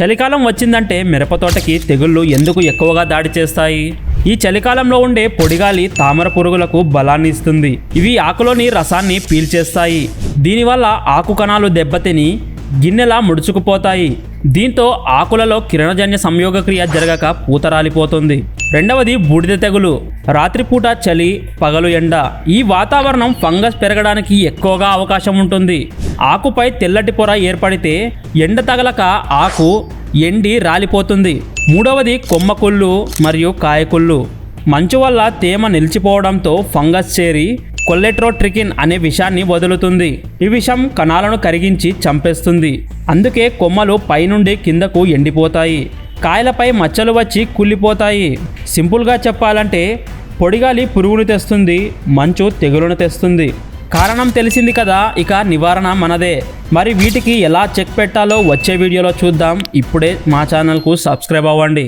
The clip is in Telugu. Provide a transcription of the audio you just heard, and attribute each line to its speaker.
Speaker 1: చలికాలం వచ్చిందంటే మిరపతోటకి తెగుళ్ళు ఎందుకు ఎక్కువగా దాడి చేస్తాయి? ఈ చలికాలంలో ఉండే పొడిగాలి తామర పురుగులకు బలాన్ని ఇస్తుంది. ఇవి ఆకులోని రసాన్ని పీల్చేస్తాయి. దీనివల్ల ఆకు కణాలు దెబ్బతిని గిన్నెలా ముడుచుకుపోతాయి. దీంతో ఆకులలో కిరణజన్య సంయోగక్రియ జరగక పూత రాలిపోతుంది రెండవది బూడిద తెగులు. రాత్రిపూట చలి పగలు ఎండ. ఈ వాతావరణం ఫంగస్ పెరగడానికి ఎక్కువగా అవకాశం ఉంటుంది. ఆకుపై తెల్లటి పొర ఏర్పడితే ఎండ తగలక ఆకు ఎండి రాలిపోతుంది. మూడవది కొమ్మకుళ్ళు మరియు కాయకుళ్ళు మంచు వల్ల తేమ నిలిచిపోవడంతో ఫంగస్ చేరి కొల్లెట్రోట్రికిన్ అనే విషాన్ని వదులుతుంది. ఈ విషం కణాలను కరిగించి చంపేస్తుంది. అందుకే కొమ్మలు పైనుండి కిందకు ఎండిపోతాయి. కాయలపై మచ్చలు వచ్చి కుళ్ళిపోతాయి. సింపుల్గా చెప్పాలంటే పొడిగాలి పురుగును తెస్తుంది మంచు తెగులును తెస్తుంది. కారణం తెలిసింది కదా ఇక నివారణ మనదే. మరి వీటికి ఎలా చెక్ పెట్టాలో వచ్చే వీడియోలో చూద్దాం. ఇప్పుడే మా ఛానల్కు సబ్స్క్రైబ్ అవ్వండి.